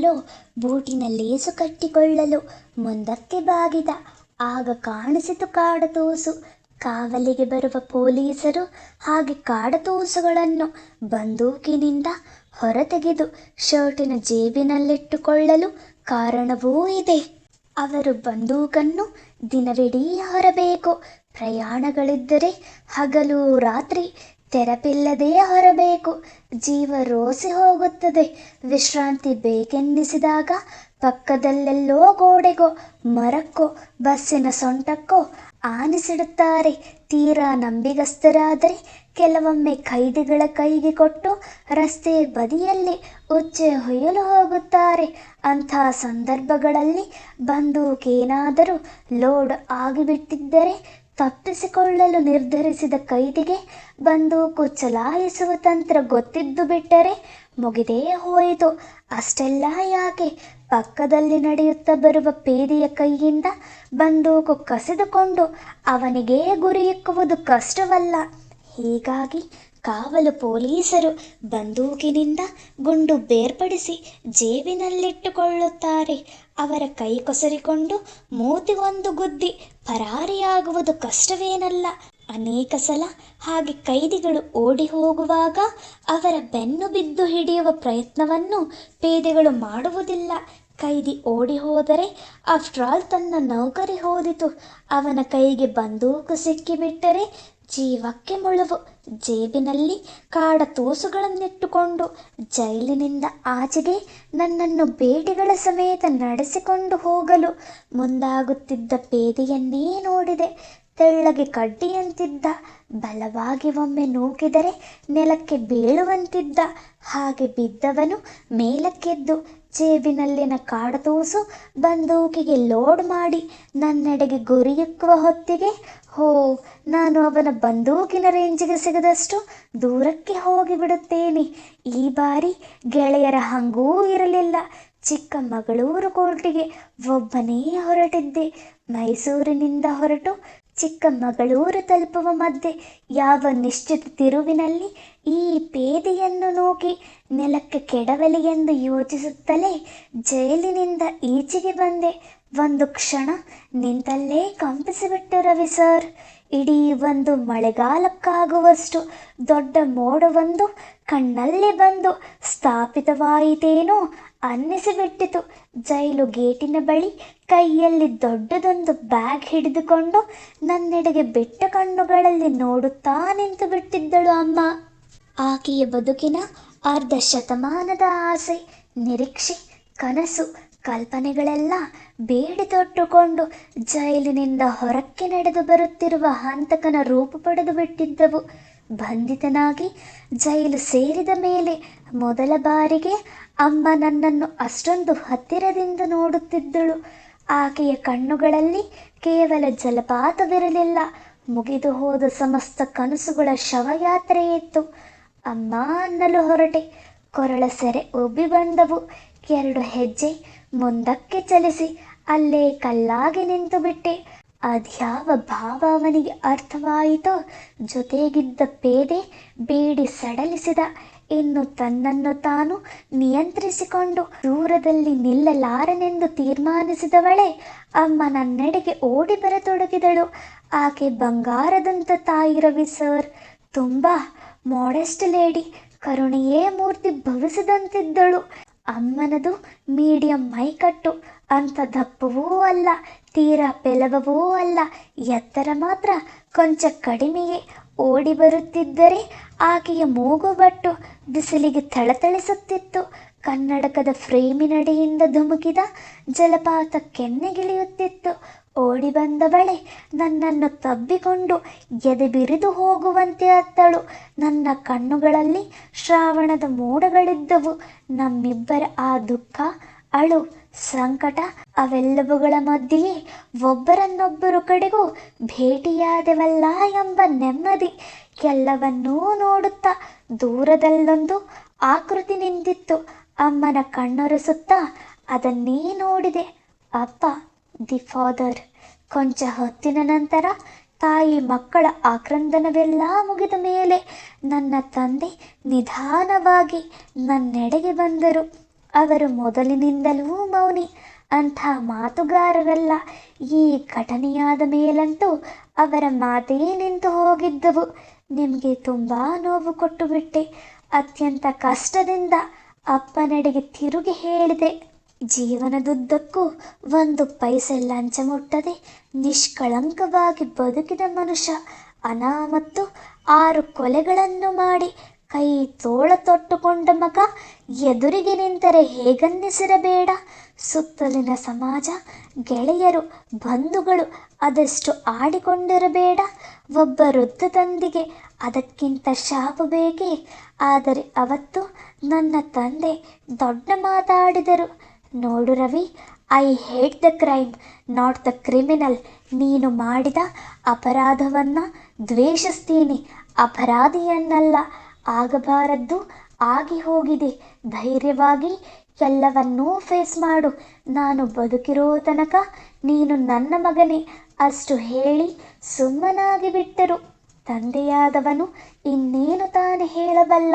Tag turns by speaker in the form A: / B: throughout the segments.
A: ಯಾವಾಗಲೋ ಬೂಟಿನ ಲೇಸು ಕಟ್ಟಿಕೊಳ್ಳಲು ಮುಂದಕ್ಕೆ ಬಾಗಿದ. ಆಗ ಕಾಣಿಸಿತು ಕಾಡತೋಸು. ಕಾವಲಿಗೆ ಬರುವ ಪೊಲೀಸರು ಹಾಗೆ ಕಾಡತೋಸುಗಳನ್ನು ಬಂದೂಕಿನಿಂದ ಹೊರತೆಗೆದು ಶರ್ಟಿನ ಜೇಬಿನಲ್ಲಿಟ್ಟುಕೊಳ್ಳಲು ಕಾರಣವೂ ಇದೆ. ಅವರು ಬಂದೂಕನ್ನು ದಿನವಿಡೀ ಹೊರಬೇಕು. ಪ್ರಯಾಣಗಳಿದ್ದರೆ ಹಗಲು ರಾತ್ರಿ ತೆರಪಿಲ್ಲದೆ ಹೊರಬೇಕು. ಜೀವ ರೋಸಿ ಹೋಗುತ್ತದೆ. ವಿಶ್ರಾಂತಿ ಬೇಕೆನ್ನಿಸಿದಾಗ ಪಕ್ಕದಲ್ಲೆಲ್ಲೋ ಗೋಡೆಗೋ, ಮರಕ್ಕೋ, ಬಸ್ಸಿನ ಸೊಂಟಕ್ಕೋ ಆನಿಸಿಡುತ್ತಾರೆ. ತೀರಾ ನಂಬಿಗಸ್ತರಾದರೆ ಕೆಲವೊಮ್ಮೆ ಖೈದಿಗಳ ಕೈಗೆ ಕೊಟ್ಟು ರಸ್ತೆ ಬದಿಯಲ್ಲಿ ಉಚ್ಚೆ ಹೊಯ್ಯಲು ಹೋಗುತ್ತಾರೆ. ಅಂಥ ಸಂದರ್ಭಗಳಲ್ಲಿ ಬಂದೂಕೇನಾದರೂ ಲೋಡ್ ಆಗಿಬಿಟ್ಟಿದ್ದರೆ ತಪ್ಪಿಸಿಕೊಳ್ಳಲು ನಿರ್ಧರಿಸಿದ ಕೈದಿಗೆ ಬಂದೂಕು ಚಲಾಯಿಸುವ ತಂತ್ರ ಗೊತ್ತಿದ್ದು ಬಿಟ್ಟರೆ ಮುಗಿದೇ ಹೋಯಿತು. ಅಷ್ಟೆಲ್ಲ ಯಾಕೆ? ಪಕ್ಕದಲ್ಲಿ ನಡೆಯುತ್ತಾ ಬರುವ ಪೇದಿಯ ಕೈಯಿಂದ ಬಂದೂಕು ಕಸಿದುಕೊಂಡು ಅವನಿಗೇ ಗುರಿಯಿಕ್ಕುವುದು ಕಷ್ಟವಲ್ಲ. ಹೀಗಾಗಿ ಕಾವಲು ಪೊಲೀಸರು ಬಂದೂಕಿನಿಂದ ಗುಂಡು ಬೇರ್ಪಡಿಸಿ ಜೇಬಿನಲ್ಲಿಟ್ಟುಕೊಳ್ಳುತ್ತಾರೆ. ಅವರ ಕೈ ಕೊಸರಿಕೊಂಡು ಮೂತಿ ಒಂದು ಗುದ್ದಿ ಪರಾರಿಯಾಗುವುದು ಕಷ್ಟವೇನಲ್ಲ. ಅನೇಕ ಸಲ ಹಾಗೆ ಕೈದಿಗಳು ಓಡಿ ಹೋಗುವಾಗ ಅವರ ಬೆನ್ನು ಬಿದ್ದು ಹಿಡಿಯುವ ಪ್ರಯತ್ನವನ್ನು ಪೇದೆಗಳು ಮಾಡುವುದಿಲ್ಲ. ಕೈದಿ ಓಡಿ ಹೋದರೆ ಆಫ್ಟರ್ ಆಲ್ ತನ್ನ ನೌಕರಿ ಹೋದಿತು ಅವನ ಕೈಗೆ ಬಂದೂಕು ಸಿಕ್ಕಿಬಿಟ್ಟರೆ ಜೀವಕ್ಕೆ ಮುಳುವು. ಜೇಬಿನಲ್ಲಿ ಕಾಡ ತೂಸುಗಳನ್ನಿಟ್ಟುಕೊಂಡು ಜೈಲಿನಿಂದ ಆಚೆಗೆ ನನ್ನನ್ನು ಬೇಟೆಗಳ ಸಮೇತ ನಡೆಸಿಕೊಂಡು ಹೋಗಲು ಮುಂದಾಗುತ್ತಿದ್ದ ಪೇದೆಯನ್ನೇ ನೋಡಿದೆ. ತೆಳ್ಳಗೆ ಕಡ್ಡಿಯಂತಿದ್ದ, ಬಲವಾಗಿ ಒಮ್ಮೆ ನೂಕಿದರೆ ನೆಲಕ್ಕೆ ಬೀಳುವಂತಿದ್ದ, ಹಾಗೆ ಬಿದ್ದವನು ಮೇಲಕ್ಕೆದ್ದು ಜೇಬಿನಲ್ಲಿನ ಕಾಡತೂಸು ಬಂದೂಕಿಗೆ ಲೋಡ್ ಮಾಡಿ ನನ್ನೆಡೆಗೆ ಗುರಿಯಿಕ್ಕುವ ಹೊತ್ತಿಗೆ, ಹೋ, ನಾನು ಅವನ ಬಂದೂಕಿನ ರೇಂಜಿಗೆ ಸಿಗದಷ್ಟು ದೂರಕ್ಕೆ ಹೋಗಿಬಿಡುತ್ತೇನೆ. ಈ ಬಾರಿ ಗೆಳೆಯರ ಹಂಗೂ ಇರಲಿಲ್ಲ. ಚಿಕ್ಕಮಗಳೂರು ಕೋರ್ಟಿಗೆ ಒಬ್ಬನೇ ಹೊರಟಿದ್ದೆ. ಮೈಸೂರಿನಿಂದ ಹೊರಟು ಚಿಕ್ಕಮಗಳೂರು ತಲುಪುವ ಮಧ್ಯೆ ಯಾವ ನಿಶ್ಚಿತ ತಿರುವಿನಲ್ಲಿ ಈ ಪೇದೆಯನ್ನು ನೂಗಿ ನೆಲಕ್ಕೆ ಕೆಡವಲಿ ಎಂದು ಯೋಚಿಸುತ್ತಲೇ ಜೈಲಿನಿಂದ ಈಚೆಗೆ ಬಂದೆ. ಒಂದು ಕ್ಷಣ ನಿಂತಲ್ಲೇ ಕಂಪಿಸಿಬಿಟ್ಟು ರವಿ ಸರ್, ಇಡೀ ಒಂದು ಮಳೆಗಾಲಕ್ಕಾಗುವಷ್ಟು ದೊಡ್ಡ ಮೋಡವೊಂದು ಕಣ್ಣಲ್ಲಿ ಬಂದು ಸ್ಥಾಪಿತವಾಯಿತೇನೋ ಅನ್ನಿಸಿಬಿಟ್ಟಿತು. ಜೈಲು ಗೇಟಿನ ಬಳಿ ಕೈಯಲ್ಲಿ ದೊಡ್ಡದೊಂದು ಬ್ಯಾಗ್ ಹಿಡಿದುಕೊಂಡು ನನ್ನೆಡೆಗೆ ಬೆಟ್ಟ ಕಣ್ಣುಗಳಲ್ಲಿ ನೋಡುತ್ತಾ ನಿಂತು ಬಿಟ್ಟಿದ್ದಳು ಅಮ್ಮ. ಆಕೆಯ ಬದುಕಿನ ಅರ್ಧ ಶತಮಾನದ ಆಸೆ, ನಿರೀಕ್ಷೆ, ಕನಸು, ಕಲ್ಪನೆಗಳೆಲ್ಲ ಬೇಡಿ ತೊಟ್ಟುಕೊಂಡು ಜೈಲಿನಿಂದ ಹೊರಕ್ಕೆ ನಡೆದು ಬರುತ್ತಿರುವ ಹಂತಕನ ರೂಪು ಪಡೆದು ಬಿಟ್ಟಿದ್ದವು. ಬಂಧಿತನಾಗಿ ಜೈಲು ಸೇರಿದ ಮೇಲೆ ಮೊದಲ ಬಾರಿಗೆ ಅಮ್ಮ ನನ್ನನ್ನು ಅಷ್ಟೊಂದು ಹತ್ತಿರದಿಂದ ನೋಡುತ್ತಿದ್ದಳು. ಆಕೆಯ ಕಣ್ಣುಗಳಲ್ಲಿ ಕೇವಲ ಜಲಪಾತವಿರಲಿಲ್ಲ. ಮುಗಿದು ಹೋದ ಸಮಸ್ತ ಕನಸುಗಳ ಶವಯಾತ್ರೆಯಿತ್ತು ಅಮ್ಮ ಅನ್ನಲು ಹೊರಟೆ. ಕೊರಳ ಸೆರೆ ಉಬ್ಬಿ ಬಂದವು. ಎರಡು ಹೆಜ್ಜೆ ಮುಂದಕ್ಕೆ ಚಲಿಸಿ ಅಲ್ಲೇ ಕಲ್ಲಾಗಿ ನಿಂತು ಬಿಟ್ಟೆ ಅದ್ಯಾವ ಭಾವ ಅವನಿಗೆ ಅರ್ಥವಾಯಿತೋ ಜೊತೆಗಿದ್ದ ಪೇದೆ ಬೇಡಿ ಸಡಲಿಸಿದ. ಇನ್ನು ತನ್ನನ್ನು ತಾನು ನಿಯಂತ್ರಿಸಿಕೊಂಡು ದೂರದಲ್ಲಿ ನಿಲ್ಲಲಾರನೆಂದು ತೀರ್ಮಾನಿಸಿದವಳೆ ಅಮ್ಮ ನನ್ನೆಡೆಗೆ ಓಡಿ ಬರತೊಡಗಿದಳು. ಆಕೆ ಬಂಗಾರದಂತ ತಾಯಿ ರವಿ ಸರ್. ತುಂಬ ಮಾಡೆಸ್ಟ್ ಲೇಡಿ ಕರುಣೆಯೇ ಮೂರ್ತಿ ಭವಿಸಿದಂತಿದ್ದಳು. ಅಮ್ಮನದು ಮೀಡಿಯಂ ಮೈಕಟ್ಟು. ಅಂತ ದಪ್ಪವೂ ಅಲ್ಲ. ತೀರಾ ಪೆಲವವೂ ಅಲ್ಲ. ಎತ್ತರ ಮಾತ್ರ ಕೊಂಚ ಕಡಿಮೆಯೇ ಓಡಿ ಬರುತ್ತಿದ್ದರೆ ಆಕೆಯ ಮೂಗುಬಟ್ಟು ಬಿಸಿಲಿಗೆ ಥಳಥಳಿಸುತ್ತಿತ್ತು. ಕನ್ನಡಕದ ಫ್ರೇಮಿನಡಿಯಿಂದ ಧುಮುಕಿದ ಜಲಪಾತ ಕೆನ್ನೆಗಿಳಿಯುತ್ತಿತ್ತು. ಓಡಿ ಬಂದ ಬಳೆ ನನ್ನನ್ನು ತಬ್ಬಿಕೊಂಡು ಎದೆ ಬಿರಿದು ಹೋಗುವಂತೆ ಅತ್ತಳು. ನನ್ನ ಕಣ್ಣುಗಳಲ್ಲಿ ಶ್ರಾವಣದ ಮೋಡಗಳಿದ್ದವು. ನಮ್ಮಿಬ್ಬರ ಆ ದುಃಖ, ಅಳು ಸಂಕಟ ಅವೆಲ್ಲವುಗಳ ಮಧ್ಯೆಯೇ ಒಬ್ಬರನ್ನೊಬ್ಬರು ಕಡೆಗೂ ಭೇಟಿಯಾದೆವಲ್ಲ ಎಂಬ ನೆಮ್ಮದಿ ಎಲ್ಲವನ್ನೂ ನೋಡುತ್ತಾ ದೂರದಲ್ಲೊಂದು ಆಕೃತಿ ನಿಂತಿತ್ತು. ಅಮ್ಮನ ಕಣ್ಣೊರೆಸುತ್ತಾ ಅದನ್ನೇ ನೋಡಿದೆ. ಅಪ್ಪ, ದಿ ಫಾದರ್. ಕೊಂಚ ಹೊತ್ತಿನ ನಂತರ ತಾಯಿ ಮಕ್ಕಳ ಆಕ್ರಂದನವೆಲ್ಲ ಮುಗಿದ ಮೇಲೆ ನನ್ನ ತಂದೆ ನಿಧಾನವಾಗಿ ನನ್ನೆಡೆಗೆ ಬಂದರು. ಅವರು ಮೊದಲಿನಿಂದಲೂ ಮೌನಿ, ಅಂಥ ಮಾತುಗಾರರಲ್ಲ. ಈ ಘಟನೆಯಾದ ಮೇಲಂತೂ ಅವರ ಮಾತೇ ನಿಂತು ಹೋಗಿದ್ದವು. ನಿಮಗೆ ತುಂಬ ನೋವು ಕೊಟ್ಟು ಬಿಟ್ಟೆ ಅತ್ಯಂತ ಕಷ್ಟದಿಂದ ಅಪ್ಪನಡೆಗೆ ತಿರುಗಿ ಹೇಳಿದೆ, ಜೀವನದುದ್ದಕ್ಕೂ ಒಂದು ಪೈಸೆ ಲಂಚ ಮುಟ್ಟದೆ ನಿಷ್ಕಳಂಕವಾಗಿ ಬದುಕಿದ ಮನುಷ್ಯ ಅನಾಮತ್ತು ಆರು ಕೊಲೆಗಳನ್ನು ಮಾಡಿ ಕೈ ತೋಳ ತೊಟ್ಟುಕೊಂಡ ಮಗ ಎದುರಿಗೆ ನಿಂತರೆ ಹೇಗನ್ನಿಸಿರಬೇಡ. ಸುತ್ತಲಿನ ಸಮಾಜ, ಗೆಳೆಯರು, ಬಂಧುಗಳು ಅದೆಷ್ಟು ಆಡಿಕೊಂಡಿರಬೇಡ. ಒಬ್ಬ ವೃದ್ಧ ತಂದಿಗೆ ಅದಕ್ಕಿಂತ ಶಾಪ ಬೇಕೇ? ಆದರೆ ಅವತ್ತು ನನ್ನ ತಂದೆ ದೊಡ್ಡ ಮಾತಾಡಿದರು. ನೋಡು Ravi, I hate the crime, not the criminal. ನೀನು ಮಾಡಿದ ಅಪರಾಧವನ್ನು ದ್ವೇಷಿಸ್ತೀನಿ. ಅಪರಾಧಿಯನ್ನಲ್ಲ ಆಗಬಾರದ್ದು, ಆಗಿ ಹೋಗಿದೆ. ಧೈರ್ಯವಾಗಿ ಎಲ್ಲವನ್ನೂ ಫೇಸ್ ಮಾಡು. ನಾನು ಬದುಕಿರೋ ತನಕ ನೀನು ನನ್ನ ಮಗನೇ. ಅಷ್ಟು ಹೇಳಿ ಸುಮ್ಮನಾಗಿ ಬಿಟ್ಟರು. ತಂದೆಯಾದವನು ಇನ್ನೇನು ತಾನೇ ಹೇಳಬಲ್ಲ.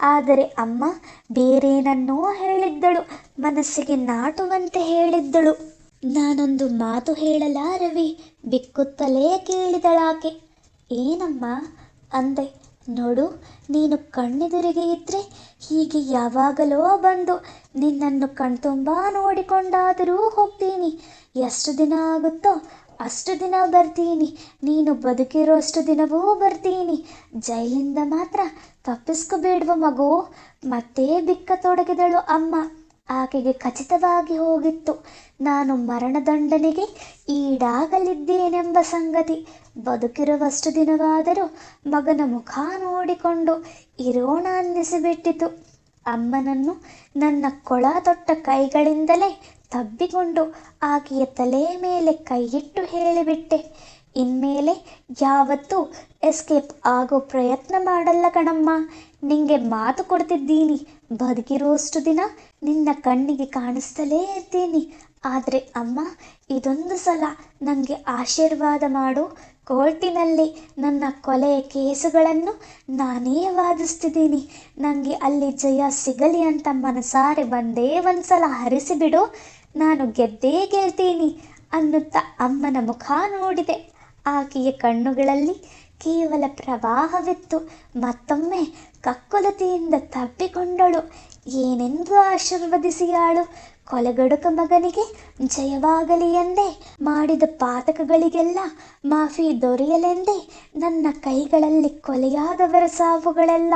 A: ಆದರೆ ಅಮ್ಮ ಬೇರೇನನ್ನೋ ಹೇಳಿದ್ದಳು. ಮನಸ್ಸಿಗೆ ನಾಟುವಂತೆ ಹೇಳಿದ್ದಳು. ನಾನೊಂದು ಮಾತು ಹೇಳಲಾರವಿ ಬಿಕ್ಕುತ್ತಲೇ ಕೇಳಿದಳಾಕೆ. ಏನಮ್ಮ? ಅಂದೆ. ನೋಡು, ನೀನು ಕಣ್ಣೆದುರಿಗೆ ಇದ್ದರೆ ಹೀಗೆ ಯಾವಾಗಲೋ ಬಂದು ನಿನ್ನನ್ನು ಕಣ್ತುಂಬ ನೋಡಿಕೊಂಡಾದರೂ ಹೋಗ್ತೀನಿ. ಎಷ್ಟು ದಿನ ಆಗುತ್ತೋ ಅಷ್ಟು ದಿನ ಬರ್ತೀನಿ. ನೀನು ಬದುಕಿರೋಷ್ಟು ದಿನವೂ ಬರ್ತೀನಿ. ಜೈಲಿಂದ ಮಾತ್ರ ತಪ್ಪಿಸ್ಕೋಬೇಡ್ವ ಮಗು. ಮತ್ತೆ ಬಿಕ್ಕತೊಡಗಿದಳು ಅಮ್ಮ. ಆಕೆಗೆ ಖಚಿತವಾಗಿ ಹೋಗಿತ್ತು. ನಾನು ಮರಣದಂಡನೆಗೆ ಈಡಾಗಲಿದ್ದೇನೆಂಬ ಸಂಗತಿ ಬದುಕಿರುವಷ್ಟು ದಿನವಾದರೂ ಮಗನ ಮುಖ ನೋಡಿಕೊಂಡು ಇರೋಣ ಅನ್ನಿಸಿಬಿಟ್ಟಿತು. ಅಮ್ಮನನ್ನು ನನ್ನ ಕೊಳ ತೊಟ್ಟ ಕೈಗಳಿಂದಲೇ ತಬ್ಬಿಕೊಂಡು ಆಕೆಯ ತಲೆ ಮೇಲೆ ಕೈಯಿಟ್ಟು ಹೇಳಿಬಿಟ್ಟೆ. ಇನ್ಮೇಲೆ ಯಾವತ್ತೂ ಎಸ್ಕೇಪ್ ಆಗೋ ಪ್ರಯತ್ನ ಮಾಡಲ್ಲ ಕಣಮ್ಮ. ನಿಂಗೆ ಮಾತು ಕೊಡ್ತಿದ್ದೀನಿ. ಬದುಕಿರೋಷ್ಟು ದಿನ ನಿನ್ನ ಕಣ್ಣಿಗೆ ಕಾಣಿಸ್ತಲೇ ಇರ್ತೀನಿ. ಆದರೆ ಅಮ್ಮ, ಇದೊಂದು ಸಲ ನನಗೆ ಆಶೀರ್ವಾದ ಮಾಡು. ಕೋರ್ಟಿನಲ್ಲಿ ನನ್ನ ಕೊಲೆಯ ಕೇಸುಗಳನ್ನು ನಾನೇ ವಾದಿಸ್ತಿದ್ದೀನಿ. ನನಗೆ ಅಲ್ಲಿ ಜಯ ಸಿಗಲಿ ಅಂತ ಮನಸಾರೆ ಬಂದೇ ಒಂದು ಸಲ ಹರಿಸಿಬಿಡು. ನಾನು ಗೆದ್ದೇ ಗೆಲ್ತೀನಿ ಅನ್ನುತ್ತಾ ಅಮ್ಮನ ಮುಖ ನೋಡಿದೆ. ಆಕೆಯ ಕಣ್ಣುಗಳಲ್ಲಿ ಕೇವಲ ಪ್ರವಾಹವಿತ್ತು. ಮತ್ತೊಮ್ಮೆ ಕಕ್ಕುಲತೆಯಿಂದ ತಬ್ಬಿಕೊಂಡಳು. ಏನೆಂದು ಆಶೀರ್ವದಿಸಿಯಾಳು ಕೊಲೆಗಡುಕ ಮಗನಿಗೆ ಜಯವಾಗಲಿ ಎಂದೇ ಮಾಡಿದ ಪಾತಕಗಳಿಗೆಲ್ಲ ಮಾಫಿ ದೊರೆಯಲೆಂದೇ ನನ್ನ ಕೈಗಳಲ್ಲಿ ಕೊಲೆಯಾದವರ ಸಾವುಗಳೆಲ್ಲ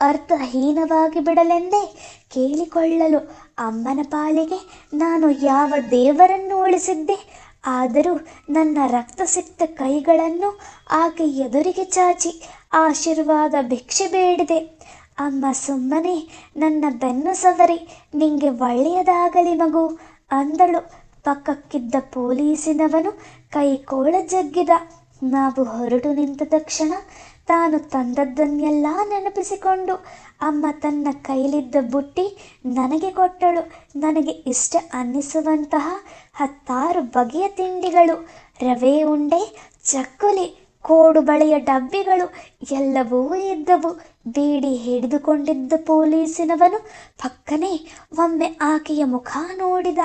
A: ಅರ್ಥಹೀನವಾಗಿ ಬಿಡಲೆಂದೇ ಕೇಳಿಕೊಳ್ಳಲು ಅಮ್ಮನ ಪಾಲಿಗೆ ನಾನು ಯಾವ ದೇವರನ್ನು ಉಳಿಸಿದ್ದೆ, ಆದರೂ ನನ್ನ ರಕ್ತಸಿಕ್ತ ಕೈಗಳನ್ನು ಆಕೆ ಎದುರಿಗೆ ಚಾಚಿ ಆಶೀರ್ವಾದ ಭಿಕ್ಷೆ ಬೇಡಿದೆ. ಅಮ್ಮ ಸುಮ್ಮನೆ, ನನ್ನ ಬೆನ್ನು ಸವರಿ ನಿಂಗೆ ಒಳ್ಳೆಯದಾಗಲಿ ಮಗು, ಅಂದಳು. ಪಕ್ಕಕ್ಕಿದ್ದ ಪೊಲೀಸಿನವನು ಕೈ ಕೋಳ ಜಗ್ಗಿದ. ನಾವು ಹೊರಟು ನಿಂತ ತಕ್ಷಣ ತಾನು ತಂದದ್ದನ್ನೆಲ್ಲ ನೆನಪಿಸಿಕೊಂಡು ಅಮ್ಮ ತನ್ನ ಕೈಲಿದ್ದ ಬುಟ್ಟಿ ನನಗೆ ಕೊಟ್ಟಳು. ನನಗೆ ಇಷ್ಟ ಅನ್ನಿಸುವಂತಹ ಹತ್ತಾರು ಬಗೆಯ ತಿಂಡಿಗಳು. ರವೆ ಉಂಡೆ, ಚಕ್ಕುಲಿ, ಕೋಡು ಬಳೆಯ ಡಬ್ಬಿಗಳು ಎಲ್ಲವೂ ಇದ್ದವು. ಬೀಡಿ ಹಿಡಿದುಕೊಂಡಿದ್ದ ಪೊಲೀಸಿನವನು ಪಕ್ಕನೆ ಒಮ್ಮೆ ಆಕೆಯ ಮುಖ ನೋಡಿದ.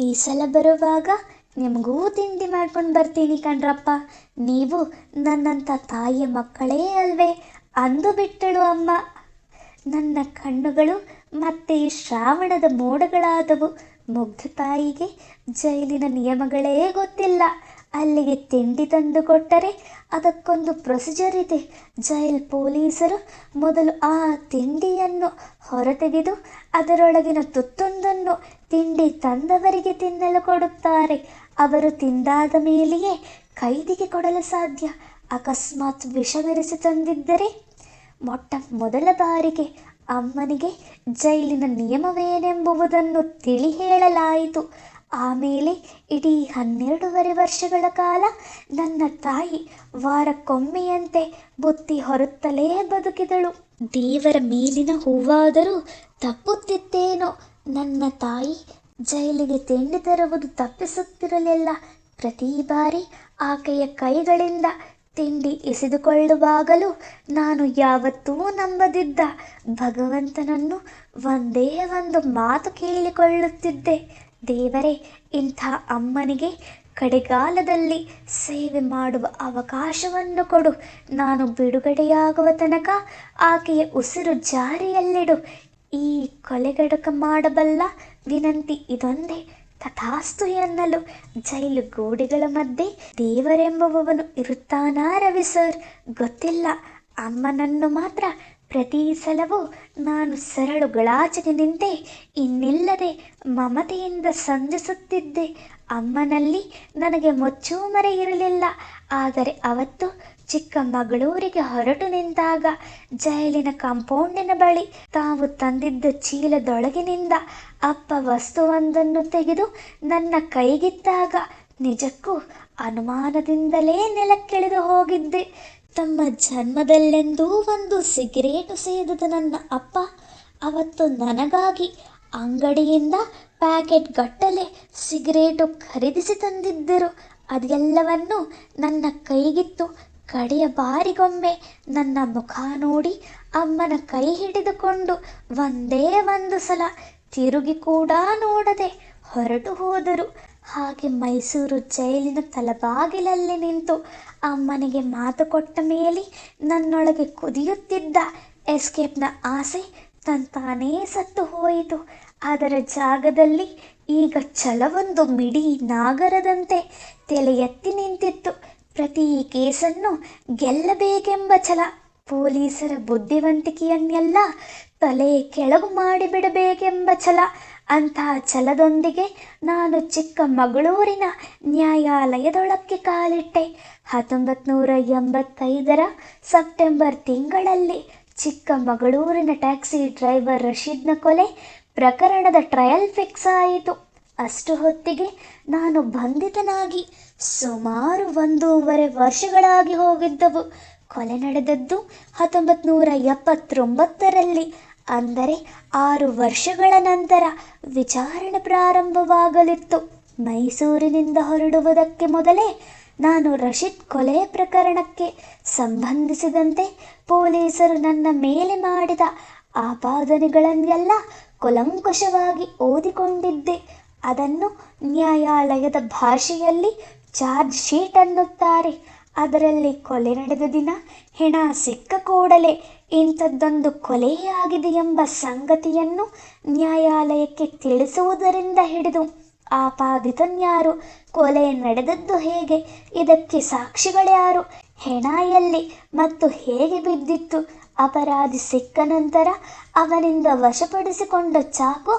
A: ಈ ಸಲ ಬರುವಾಗ ನಿಮಗೂ ತಿಂಡಿ ಮಾಡ್ಕೊಂಡು ಬರ್ತೀನಿ ಕಣ್ರಪ್ಪ. ನೀವು ನನ್ನಂಥ ತಾಯಿಯ ಮಕ್ಕಳೇ ಅಲ್ವೇ ಅಂದು ಬಿಟ್ಟಳು ಅಮ್ಮ. ನನ್ನ ಕಣ್ಣುಗಳು ಮತ್ತೆ ಶ್ರಾವಣದ ಮೋಡಗಳಾದವು. ಮುಗ್ಧ ತಾಯಿಗೆ ಜೈಲಿನ ನಿಯಮಗಳೇ ಗೊತ್ತಿಲ್ಲ. ಅಲ್ಲಿಗೆ ತಿಂಡಿ ತಂದು ಕೊಟ್ಟರೆ ಅದಕ್ಕೊಂದು ಪ್ರೊಸೀಜರ್ ಇದೆ. ಜೈಲ್ ಪೊಲೀಸರು ಮೊದಲು ಆ ತಿಂಡಿಯನ್ನು ಹೊರತೆಗೆದು ಅದರೊಳಗಿನ ತುತ್ತೊಂದನ್ನು ತಿಂಡಿ ತಂದವರಿಗೆ ತಿನ್ನಲು ಕೊಡುತ್ತಾರೆ. ಅವರು ತಿಂದಾದ ಮೇಲೆಯೇ ಕೈದಿಗೆ ಕೊಡಲು ಸಾಧ್ಯ. ಅಕಸ್ಮಾತ್ ವಿಷವೆರೆಸಿ ತಂದಿದ್ದರೆ ಮೊಟ್ಟ ಮೊದಲ ಬಾರಿಗೆ ಅಮ್ಮನಿಗೆ ಜೈಲಿನ ನಿಯಮವೇನೆಂಬುವುದನ್ನು ತಿಳಿ ಹೇಳಲಾಯಿತು. ಆಮೇಲೆ ಇಡೀ ಹನ್ನೆರಡೂವರೆ ವರ್ಷಗಳ ಕಾಲ ನನ್ನ ತಾಯಿ ವಾರಕ್ಕೊಮ್ಮೆಯಂತೆ ಬುತ್ತಿ ಹೊರುತ್ತಲೇ ಬದುಕಿದಳು. ದೇವರ ಮೇಲಿನ ಹೂವಾದರೂ ತಪ್ಪುತ್ತಿತ್ತೇನೋ. ನನ್ನ ತಾಯಿ ಜೈಲಿಗೆ ತಿಂಡಿ ತರುವುದು ತಪ್ಪಿಸುತ್ತಿರಲಿಲ್ಲ. ಪ್ರತಿ ಬಾರಿ ಆಕೆಯ ಕೈಗಳಿಂದ ತಿಂಡಿ ಎಸೆದುಕೊಳ್ಳುವಾಗಲೂ ನಾನು ಯಾವತ್ತೂ ನಂಬದಿದ್ದ ಭಗವಂತನನ್ನು ಒಂದೇ ಒಂದು ಮಾತು ಕೇಳಿಕೊಳ್ಳುತ್ತಿದ್ದೆ. ದೇವರೇ, ಇಂಥ ಅಮ್ಮನಿಗೆ ಕಡೆಗಾಲದಲ್ಲಿ ಸೇವೆ ಮಾಡುವ ಅವಕಾಶವನ್ನು ಕೊಡು. ನಾನು ಬಿಡುಗಡೆಯಾಗುವ ತನಕ ಆಕೆಯ ಉಸಿರು ಜಾರಿಯಲ್ಲಿಡು. ಈ ಕೊಲೆಗಡಕ ಮಾಡಬಲ್ಲ ವಿನಂತಿ ಇದೊಂದೇ. ತಥಾಸ್ತು ಎನ್ನಲು ಜೈಲು ಗೋಡೆಗಳ ಮಧ್ಯೆ ದೇವರೆಂಬುವವನು ಇರುತ್ತಾನಾ ರವಿ ಸರ್? ಗೊತ್ತಿಲ್ಲ. ಅಮ್ಮನನ್ನು ಮಾತ್ರ ಪ್ರತಿ ಸಲವೂ ನಾನು ಸರಳುಗಳಾಚೆಗೆ ನಿಂತೆ ಇನ್ನಿಲ್ಲದೆ ಮಮತೆಯಿಂದ ಸಂಜಿಸುತ್ತಿದ್ದೆ. ಅಮ್ಮನಲ್ಲಿ ನನಗೆ ಮುಚ್ಚುಮರೆ ಇರಲಿಲ್ಲ. ಆದರೆ ಅವತ್ತು ಚಿಕ್ಕಮಗಳೂರಿಗೆ ಹೊರಟು ನಿಂತಾಗ ಜೈಲಿನ ಕಾಂಪೌಂಡಿನ ಬಳಿ ತಾವು ತಂದಿದ್ದ ಚೀಲದೊಳಗಿನಿಂದ ಅಪ್ಪ ವಸ್ತುವೊಂದನ್ನು ತೆಗೆದು ನನ್ನ ಕೈಗಿದ್ದಾಗ ನಿಜಕ್ಕೂ ಅನುಮಾನದಿಂದಲೇ ನೆಲಕ್ಕಿಳಿದು ಹೋಗಿದ್ದೆ. ತಮ್ಮ ಜನ್ಮದಲ್ಲೆಂದೂ ಒಂದು ಸಿಗರೇಟು ಸೇದದ ನನ್ನ ಅಪ್ಪ, ಅವತ್ತು ನನಗಾಗಿ ಅಂಗಡಿಯಿಂದ ಪ್ಯಾಕೆಟ್ ಗಟ್ಟಲೆ ಸಿಗರೇಟು ಖರೀದಿಸಿ ತಂದಿದ್ದರು. ಅದೆಲ್ಲವನ್ನು ನನ್ನ ಕೈಗಿತ್ತು. ಕಡೆಯ ಬಾರಿಗೊಮ್ಮೆ ನನ್ನ ಮುಖ ನೋಡಿ ಅಮ್ಮನ ಕೈ ಹಿಡಿದುಕೊಂಡು ಒಂದೇ ಒಂದು ಸಲ ತಿರುಗಿ ಕೂಡ ನೋಡದೆ ಹೊರಟು ಹೋದರು. ಹಾಗೆ ಮೈಸೂರು ಜೈಲಿನ ತಲಬಾಗಿಲಲ್ಲಿ ನಿಂತು ಅಮ್ಮನಿಗೆ ಮಾತು ಕೊಟ್ಟ ಮೇಲೆ ನನ್ನೊಳಗೆ ಕುದಿಯುತ್ತಿದ್ದ ಎಸ್ಕೇಪ್ನ ಆಸೆ ತಂತಾನೇ ಸತ್ತು ಹೋಯಿತು. ಅದರ ಜಾಗದಲ್ಲಿ ಈಗ ಛಲವೊಂದು ಮಿಡಿ ನಾಗರದಂತೆ ತಲೆ ಎತ್ತಿ ನಿಂತಿತ್ತು. ಪ್ರತಿ ಕೇಸನ್ನು ಗೆಲ್ಲಬೇಕೆಂಬ ಛಲ ಪೊಲೀಸರ ಬುದ್ಧಿವಂತಿಕೆಯನ್ನೆಲ್ಲ ತಲೆ ಕೆಳಗು ಮಾಡಿಬಿಡಬೇಕೆಂಬ ಛಲ. ಅಂತಹ ಛಲದೊಂದಿಗೆ ನಾನು ಚಿಕ್ಕಮಗಳೂರಿನ ನ್ಯಾಯಾಲಯದೊಳಕ್ಕೆ ಕಾಲಿಟ್ಟೆ. ಹತ್ತೊಂಬತ್ತು ನೂರ ಎಂಬತ್ತೈದರ ಸೆಪ್ಟೆಂಬರ್ ತಿಂಗಳಲ್ಲಿ ಚಿಕ್ಕಮಗಳೂರಿನ ಟ್ಯಾಕ್ಸಿ ಡ್ರೈವರ್ ರಶೀದ್ನ ಕೊಲೆ ಪ್ರಕರಣದ ಟ್ರಯಲ್ ಫಿಕ್ಸ್ ಆಯಿತು. ಅಷ್ಟು ಹೊತ್ತಿಗೆ ನಾನು ಬಂಧಿತನಾಗಿ ಸುಮಾರು ಒಂದೂವರೆ ವರ್ಷಗಳಾಗಿ ಹೋಗಿದ್ದವು. ಕೊಲೆ ನಡೆದದ್ದು ಹತ್ತೊಂಬತ್ತು ನೂರ ಎಪ್ಪತ್ತೊಂಬತ್ತರಲ್ಲಿ. ಅಂದರೆ ಆರು ವರ್ಷಗಳ ನಂತರ ವಿಚಾರಣೆ ಪ್ರಾರಂಭವಾಗಲಿತ್ತು. ಮೈಸೂರಿನಿಂದ ಹೊರಡುವುದಕ್ಕೆ ಮೊದಲೇ ನಾನು ರಶೀದ್ ಕೊಲೆ ಪ್ರಕರಣಕ್ಕೆ ಸಂಬಂಧಿಸಿದಂತೆ ಪೊಲೀಸರು ನನ್ನ ಮೇಲೆ ಮಾಡಿದ ಆಪಾದನೆಗಳನ್ನೆಲ್ಲ ಕೂಲಂಕಷವಾಗಿ ಓದಿಕೊಂಡಿದ್ದೆ. ಅದನ್ನು ನ್ಯಾಯಾಲಯದ ಭಾಷೆಯಲ್ಲಿ ಚಾರ್ಜ್ ಶೀಟ್ ಅನ್ನುತ್ತಾರೆ. ಅದರಲ್ಲಿ ಕೊಲೆ ನಡೆದ ದಿನ ಹೆಣ ಸಿಕ್ಕ ಕೂಡಲೇ ಇಂಥದ್ದೊಂದು ಕೊಲೆಯಾಗಿದೆ ಎಂಬ ಸಂಗತಿಯನ್ನು ನ್ಯಾಯಾಲಯಕ್ಕೆ ತಿಳಿಸುವುದರಿಂದ ಹಿಡಿದು ಆಪಾದಿತನ್ಯಾರು ಕೊಲೆ ನಡೆದದ್ದು ಹೇಗೆ, ಇದಕ್ಕೆ ಸಾಕ್ಷಿಗಳ್ಯಾರು ಹೆಣ ಎಲ್ಲಿ ಮತ್ತು ಹೇಗೆ ಬಿದ್ದಿತ್ತು ಅಪರಾಧಿ ಸಿಕ್ಕ ನಂತರ ಅವನಿಂದ ವಶಪಡಿಸಿಕೊಂಡ ಚಾಕು,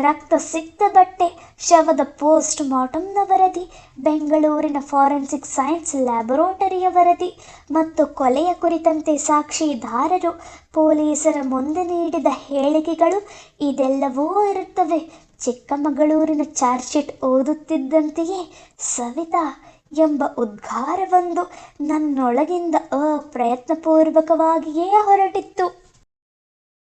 A: ರಕ್ತ ಸಿಕ್ತ ಬಟ್ಟೆ, ಶವದ ಪೋಸ್ಟ್ ಮಾರ್ಟಮ್ನ ವರದಿ, ಬೆಂಗಳೂರಿನ ಫಾರೆನ್ಸಿಕ್ ಸೈನ್ಸ್ ಲ್ಯಾಬೊರೇಟರಿಯ ವರದಿ ಮತ್ತು ಕೊಲೆಯ ಕುರಿತಂತೆ ಸಾಕ್ಷಿದಾರರು ಪೊಲೀಸರ ಮುಂದೆ ನೀಡಿದ ಹೇಳಿಕೆಗಳು ಇದೆಲ್ಲವೂ ಇರುತ್ತವೆ. ಚಿಕ್ಕಮಗಳೂರಿನ ಚಾರ್ಜ್ಶೀಟ್ ಓದುತ್ತಿದ್ದಂತೆಯೇ ಸವಿತಾ ಎಂಬ ಉದ್ಗಾರವೊಂದು ನನ್ನೊಳಗಿಂದ ಅಪ್ರಯತ್ನಪೂರ್ವಕವಾಗಿಯೇ ಹೊರಟಿತ್ತು.